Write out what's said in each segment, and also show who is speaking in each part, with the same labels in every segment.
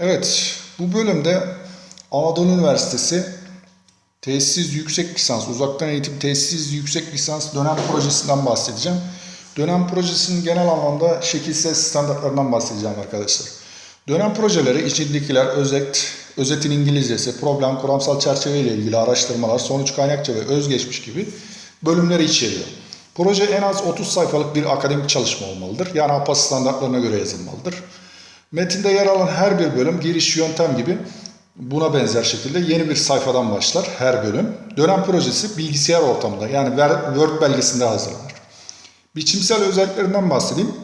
Speaker 1: Evet, bu bölümde Anadolu Üniversitesi Tesis Yüksek Lisans, Uzaktan Eğitim Tesis Yüksek Lisans dönem projesinden bahsedeceğim. Dönem projesinin genel anlamda şekilsel standartlarından bahsedeceğim arkadaşlar. Dönem projeleri içindekiler özet, özetin İngilizcesi, problem, kuramsal çerçeve ile ilgili araştırmalar, sonuç kaynakça ve özgeçmiş gibi bölümleri içeriyor. Proje en az 30 sayfalık bir akademik çalışma olmalıdır. Yani APA standartlarına göre yazılmalıdır. Metinde yer alan her bir bölüm giriş yöntem gibi buna benzer şekilde yeni bir sayfadan başlar her bölüm. Dönem projesi bilgisayar ortamında yani Word belgesinde hazırlanır. Biçimsel özelliklerinden bahsedeyim.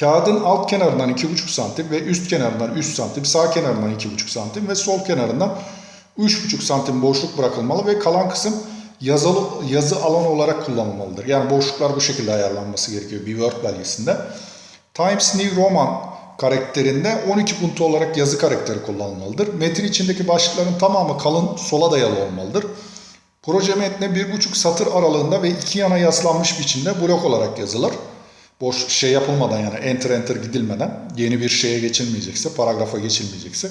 Speaker 1: Kağıdın alt kenarından 2,5 santim ve üst kenarından 3 santim, sağ kenarından 2,5 santim ve sol kenarından 3,5 santim boşluk bırakılmalı ve kalan kısım yazılı, yazı alanı olarak kullanılmalıdır. Yani boşluklar bu şekilde ayarlanması gerekiyor bir Word belgesinde. Times New Roman karakterinde 12 puntu olarak yazı karakteri kullanılmalıdır. Metin içindeki başlıkların tamamı kalın sola dayalı olmalıdır. Proje metni 1,5 satır aralığında ve iki yana yaslanmış biçimde blok olarak yazılır. Boş şey yapılmadan yani enter enter gidilmeden yeni bir şeye geçilmeyecekse, paragrafa geçilmeyecekse.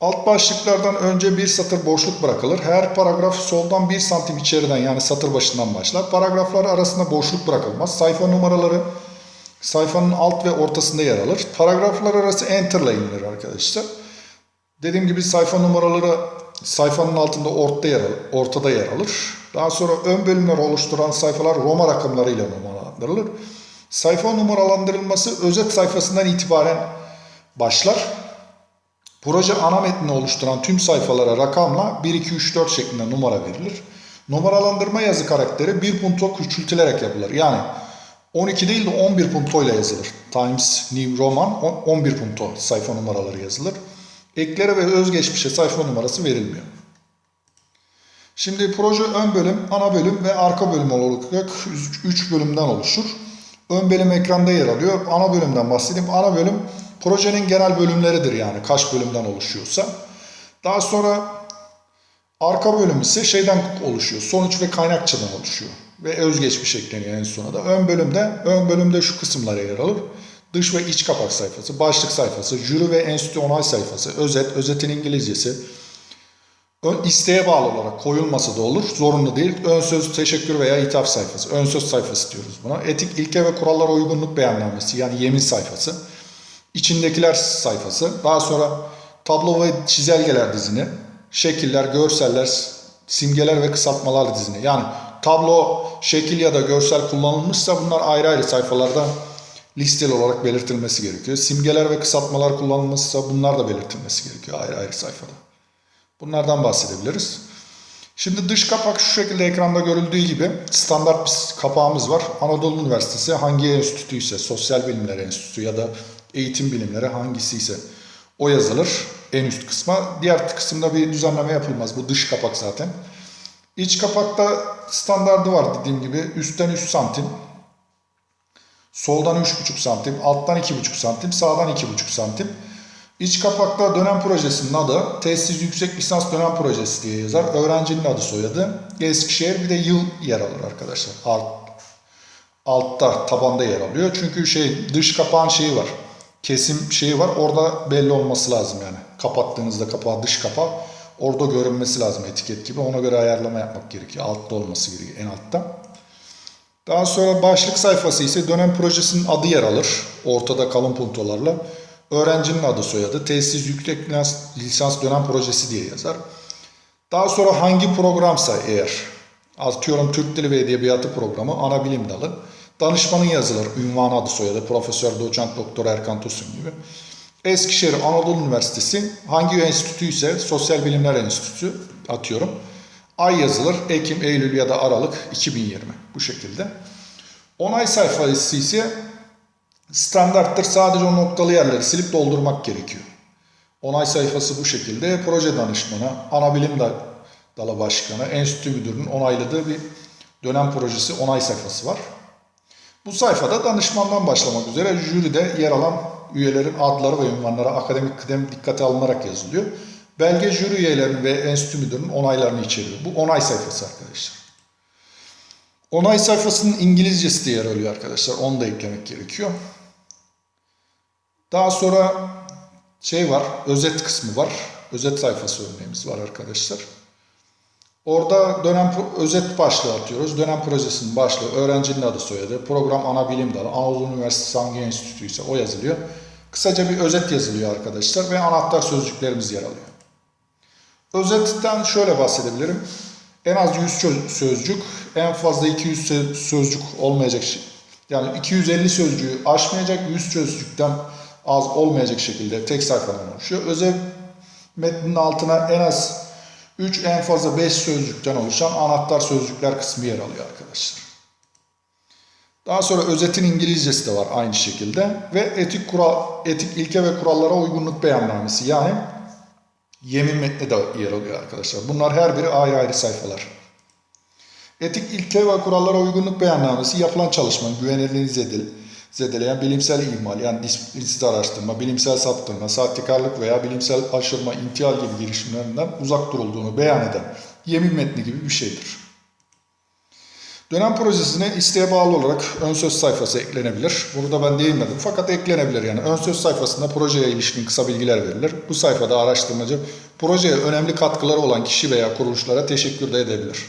Speaker 1: Alt başlıklardan önce bir satır boşluk bırakılır. Her paragraf soldan 1 santim içeriden yani satır başından başlar. Paragraflar arasında boşluk bırakılmaz. Sayfa numaraları sayfanın alt ve ortasında yer alır. Paragraflar arası enter ile inilir arkadaşlar. Dediğim gibi sayfa numaraları sayfanın altında ortada yer alır. Ortada yer alır. Daha sonra ön bölümler oluşturan sayfalar Roma rakamlarıyla numaralandırılır. Sayfa numaralandırılması özet sayfasından itibaren başlar. Proje ana metnini oluşturan tüm sayfalara rakamla 1, 2, 3, 4 şeklinde numara verilir. Numaralandırma yazı karakteri bir punto küçültülerek yapılır. Yani 12 değil de 11 punto ile yazılır. Times New Roman 11 punto sayfa numaraları yazılır. Eklere ve özgeçmişe sayfa numarası verilmiyor. Şimdi proje ön bölüm, ana bölüm ve arka bölüm olarak 3 bölümden oluşur. Ön bölüm ekranda yer alıyor. Ana bölümden bahsedeyim. Ana bölüm projenin genel bölümleridir yani kaç bölümden oluşuyorsa. Daha sonra arka bölüm ise şeyden oluşuyor. Sonuç ve kaynakçadan oluşuyor. Ve özgeçmiş ekleniyor en sonunda. Ön bölümde, ön bölümde şu kısımlara yer alır. Dış ve iç kapak sayfası, başlık sayfası, jüri ve enstitü onay sayfası, özet, özetin İngilizcesi, ön, isteğe bağlı olarak koyulması da olur. Zorunlu değil. Ön söz, teşekkür veya ithaf sayfası. Ön söz sayfası diyoruz buna. Etik ilke ve kurallara uygunluk beyannamesi yani yemin sayfası. İçindekiler sayfası. Daha sonra tablo ve çizelgeler dizini. Şekiller, görseller, simgeler ve kısaltmalar dizini. Yani tablo, şekil ya da görsel kullanılmışsa bunlar ayrı ayrı sayfalarda listeli olarak belirtilmesi gerekiyor. Simgeler ve kısaltmalar kullanılmışsa bunlar da belirtilmesi gerekiyor ayrı ayrı sayfada. Bunlardan bahsedebiliriz. Şimdi dış kapak şu şekilde ekranda görüldüğü gibi standart bir kapağımız var. Anadolu Üniversitesi hangi enstitü Sosyal Bilimler Enstitüsü ya da Eğitim Bilimleri hangisi ise o yazılır en üst kısma. Diğer kısımda bir düzenleme yapılmaz. Bu dış kapak zaten. İç kapakta standardı var dediğim gibi. Üstten 3 santim. Soldan 3,5 santim. Alttan 2,5 santim. Sağdan 2,5 santim. İç kapakta dönem projesinin adı Tesis Yüksek Lisans Dönem Projesi diye yazar. Öğrencinin adı soyadı. Eskişehir bir de yıl yer alır arkadaşlar. Alt, altta tabanda yer alıyor. Çünkü şey dış kapağın şeyi var. Kesim şeyi var. Orada belli olması lazım yani. Kapattığınızda kapağı dış kapağı orada görünmesi lazım etiket gibi. Ona göre ayarlama yapmak gerekiyor. Altta olması gerekiyor en altta. Daha sonra başlık sayfası ise dönem projesinin adı yer alır. Ortada kalın puntolarla. Öğrencinin adı soyadı. Tesis yüksek lisans dönem projesi diye yazar. Daha sonra hangi programsa eğer atıyorum Türk Dili ve Edebiyatı programı ana bilim dalı. Danışmanın yazılır. Ünvan adı soyadı. Profesör, doçent, doktor Erkan Tosun gibi. Eskişehir Anadolu Üniversitesi hangi enstitü ise Sosyal Bilimler Enstitüsü atıyorum. Ay yazılır. Ekim, Eylül ya da Aralık 2020 bu şekilde. Onay sayfası ise standarttır. Sadece o noktalı yerleri silip doldurmak gerekiyor. Onay sayfası bu şekilde. Proje danışmanı, ana bilim dalı başkanı, enstitü müdürünün onayladığı bir dönem projesi onay sayfası var. Bu sayfada danışmandan başlamak üzere jüride yer alan üyelerin adları ve ünvanları akademik kıdem dikkate alınarak yazılıyor. Belge jüri üyelerinin ve enstitü müdürünün onaylarını içeriyor. Bu onay sayfası arkadaşlar. Onay sayfasının İngilizcesi de yer alıyor arkadaşlar. Onu da eklemek gerekiyor. Daha sonra şey var, özet kısmı var. Özet sayfası örneğimiz var arkadaşlar. Orada dönem özet başlığı atıyoruz. Dönem projesinin başlığı, öğrencinin adı soyadı, program ana bilim dalı, Anadolu Üniversitesi hangi enstitüsü ise o yazılıyor. Kısaca bir özet yazılıyor arkadaşlar ve anahtar sözcüklerimiz yer alıyor. Özetten şöyle bahsedebilirim. En az 100 çö- sözcük, en fazla 200 sö- sözcük olmayacak. Yani 250 sözcüğü aşmayacak, 100 sözcükten az olmayacak şekilde tek sayfadan oluşuyor. Özel metnin altına en az 3 en fazla 5 sözcükten oluşan anahtar sözcükler kısmı yer alıyor arkadaşlar. Daha sonra özetin İngilizcesi de var aynı şekilde ve etik kural, etik ilke ve kurallara uygunluk beyannamesi yani yemin metni de yer alıyor arkadaşlar. Bunlar her biri ayrı ayrı sayfalar. Etik ilke ve kurallara uygunluk beyannamesi yapılan çalışmanın güvenilirliğini zedel, zedeleyen bilimsel ihmal yani disiplinsiz araştırma, bilimsel saptırma, sahtekarlık veya bilimsel aşırma, intihal gibi girişimlerinden uzak durulduğunu beyan eden yemin metni gibi bir şeydir. Dönem projesine isteğe bağlı olarak ön söz sayfası eklenebilir. Bunu da ben değinmedim fakat eklenebilir yani. Ön söz sayfasında projeye ilişkin kısa bilgiler verilir. Bu sayfada araştırmacı projeye önemli katkıları olan kişi veya kuruluşlara teşekkür de edebilir.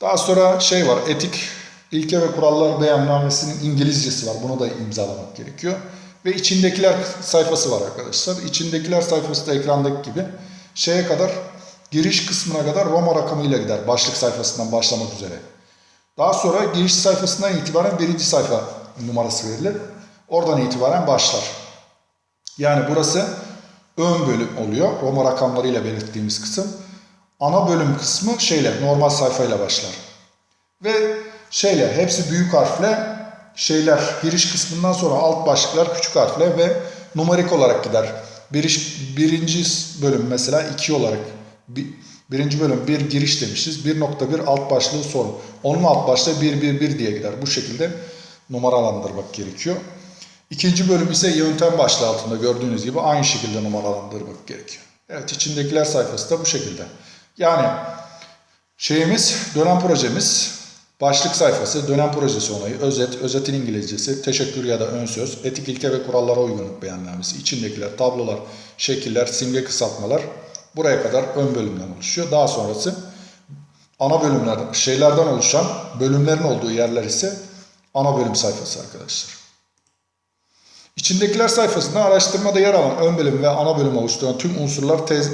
Speaker 1: Daha sonra şey var, etik ilke ve kurallar beyannamesinin İngilizcesi var. Bunu da imzalamak gerekiyor. Ve içindekiler sayfası var arkadaşlar. İçindekiler sayfası da ekrandaki gibi şeye kadar giriş kısmına kadar Roma rakamıyla gider. Başlık sayfasından başlamak üzere. Daha sonra giriş sayfasından itibaren birinci sayfa numarası verilir. Oradan itibaren başlar. Yani burası ön bölüm oluyor. Roma rakamlarıyla belirttiğimiz kısım. Ana bölüm kısmı şeyle normal sayfayla başlar. Ve şeyle hepsi büyük harfle şeyler giriş kısmından sonra alt başlıklar küçük harfle ve numarik olarak gider. Bir, birinci bölüm mesela 2 olarak bir, birinci bölüm bir giriş demişiz. 1.1 alt başlığı sorun. Onun alt başlığı 111 diye gider. Bu şekilde numaralandırmak gerekiyor. İkinci bölüm ise yöntem başlığı altında gördüğünüz gibi aynı şekilde numaralandırmak gerekiyor. Evet içindekiler sayfası da bu şekilde. Yani şeyimiz dönem projemiz başlık sayfası, dönem projesi onayı, özet, özetin İngilizcesi, teşekkür ya da ön söz, etik ilke ve kurallara uygunluk beyannamesi, içindekiler, tablolar, şekiller, simge kısaltmalar buraya kadar ön bölümden oluşuyor. Daha sonrası ana bölümler, şeylerden oluşan bölümlerin olduğu yerler ise ana bölüm sayfası arkadaşlar. İçindekiler sayfasında araştırmada yer alan ön bölüm ve ana bölüm oluşturan tüm unsurlar tez,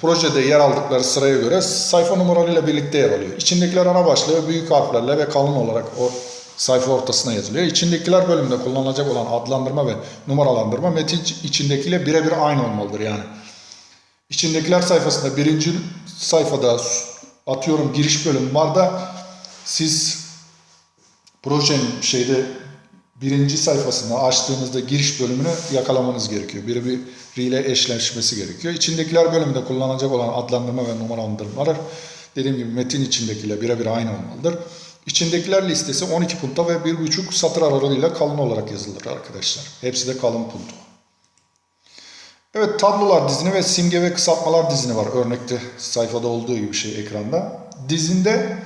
Speaker 1: projede yer aldıkları sıraya göre sayfa numaralarıyla birlikte yer alıyor. İçindekiler ana başlığı büyük harflerle ve kalın olarak o sayfa ortasına yazılıyor. İçindekiler bölümünde kullanılacak olan adlandırma ve numaralandırma metin içindekiyle birebir aynı olmalıdır yani. İçindekiler sayfasında birinci sayfada atıyorum giriş bölüm var da siz projenin şeyde birinci sayfasını açtığınızda giriş bölümünü yakalamanız gerekiyor. Birbiriyle eşleşmesi gerekiyor. İçindekiler bölümünde kullanılacak olan adlandırma ve numaralandırmalar dediğim gibi metin içindekiyle birebir aynı olmalıdır. İçindekiler listesi 12 punta ve 1,5 satır aralığıyla kalın olarak yazılır arkadaşlar. Hepsi de kalın punto. Evet tablolar dizini ve simge ve kısaltmalar dizini var. Örnekte sayfada olduğu gibi şey ekranda. Dizinde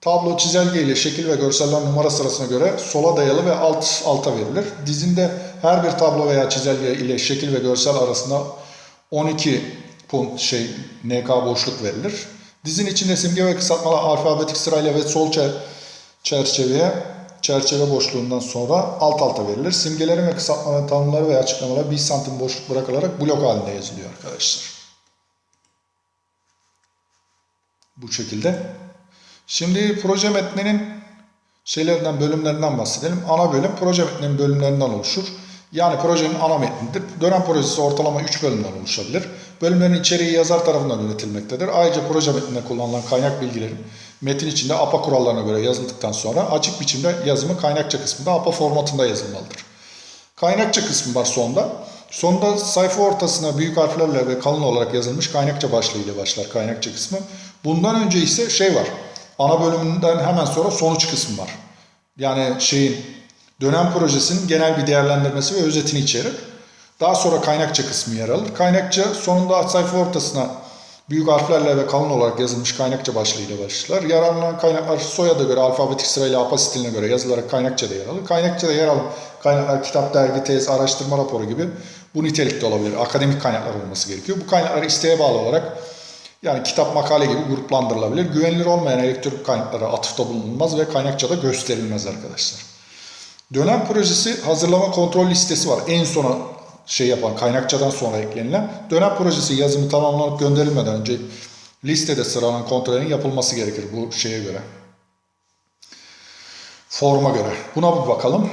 Speaker 1: tablo çizelge ile şekil ve görseller numara sırasına göre sola dayalı ve alt alta verilir. Dizinde her bir tablo veya çizelge ile şekil ve görsel arasında 12 punt şey NK boşluk verilir. Dizin içinde simge ve kısaltmalar alfabetik sırayla ve sol çer çerçeveye çerçeve boşluğundan sonra alt alta verilir. Simgelerin ve kısaltmaların tanımları veya açıklamaları 1 santim boşluk bırakılarak blok halinde yazılıyor arkadaşlar. Bu şekilde. Şimdi proje metninin şeylerinden, bölümlerinden bahsedelim. Ana bölüm proje metninin bölümlerinden oluşur. Yani projenin ana metnidir. Dönem projesi ortalama 3 bölümden oluşabilir. Bölümlerin içeriği yazar tarafından yönetilmektedir. Ayrıca proje metninde kullanılan kaynak bilgilerin metin içinde APA kurallarına göre yazıldıktan sonra açık biçimde yazımı kaynakça kısmında APA formatında yazılmalıdır. Kaynakça kısmı var sonda. Sonda sayfa ortasına büyük harflerle ve kalın olarak yazılmış kaynakça başlığı ile başlar kaynakça kısmı. Bundan önce ise şey var. Ana bölümünden hemen sonra sonuç kısmı var. Yani şeyin dönem projesinin genel bir değerlendirmesi ve özetini içerir. Daha sonra kaynakça kısmı yer alır. Kaynakça sonunda sayfa ortasına büyük harflerle ve kalın olarak yazılmış kaynakça başlığıyla başlar. Yararlanan kaynaklar soyada göre alfabetik sırayla APA stiline göre yazılarak kaynakçada yer alır. Kaynakçada yer alan kaynaklar kitap, dergi, tez, araştırma raporu gibi bu nitelikte olabilir. Akademik kaynaklar olması gerekiyor. Bu kaynaklar isteğe bağlı olarak yani kitap, makale gibi gruplandırılabilir. Güvenilir olmayan elektronik kaynaklara atıfta bulunulmaz ve kaynakçada gösterilmez arkadaşlar. Dönem projesi hazırlama kontrol listesi var. En sona şey yapan kaynakçadan sonra eklenilen dönem projesi yazımı tamamlanıp gönderilmeden önce listede sıralanan kontrolün yapılması gerekir bu şeye göre. Forma göre. Buna bir bakalım.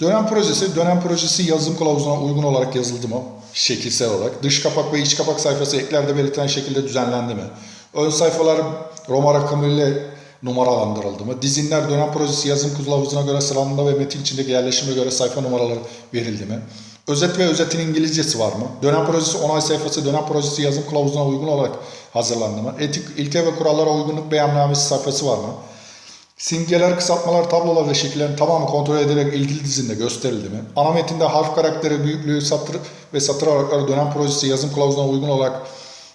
Speaker 1: Dönem projesi, dönem projesi yazım kılavuzuna uygun olarak yazıldı mı? Şekilsel olarak. Dış kapak ve iç kapak sayfası eklerde belirtilen şekilde düzenlendi mi? Ön sayfalar Roma rakamıyla numaralandırıldı mı? Dizinler dönem projesi yazım kılavuzuna göre sıralandı ve metin içindeki yerleşime göre sayfa numaraları verildi mi? Özet ve özetin İngilizcesi var mı? Dönem projesi onay sayfası dönem projesi yazım kılavuzuna uygun olarak hazırlandı mı? Etik ilke ve kurallara uygunluk beyannamesi sayfası var mı? Simgeler, kısaltmalar, tablolar ve şekillerin tamamı kontrol edilerek ilgili dizinde gösterildi mi? Ana metinde harf karakteri, büyüklüğü, satır ve satır aralıkları dönem projesi yazım kılavuzuna uygun olarak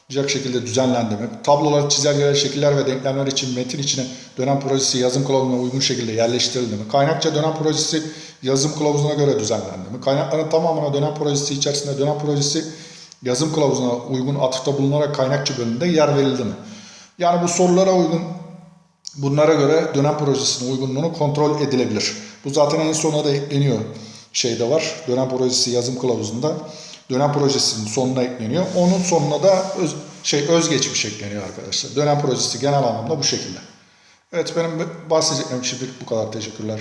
Speaker 1: şekilde düzenlendi mi? Tablolar, çizelgeler, şekiller ve denklemler için metin içine dönem projesi yazım kılavuzuna uygun şekilde yerleştirildi mi? Kaynakça dönem projesi yazım kılavuzuna göre düzenlendi mi? Kaynakların tamamına dönem projesi içerisinde dönem projesi yazım kılavuzuna uygun atıfta bulunarak kaynakçı bölümünde yer verildi mi? Yani bu sorulara uygun Bunlara göre dönem projesinin uygunluğunu kontrol edilebilir. Bu zaten en sonuna da ekleniyor. Şeyde var. Dönem projesi yazım kılavuzunda dönem projesinin sonuna ekleniyor. Onun sonuna da öz, şey özgeçmiş ekleniyor arkadaşlar. Dönem projesi genel anlamda bu şekilde. Evet benim bahsedeceklerim şimdilik bu kadar. Teşekkürler.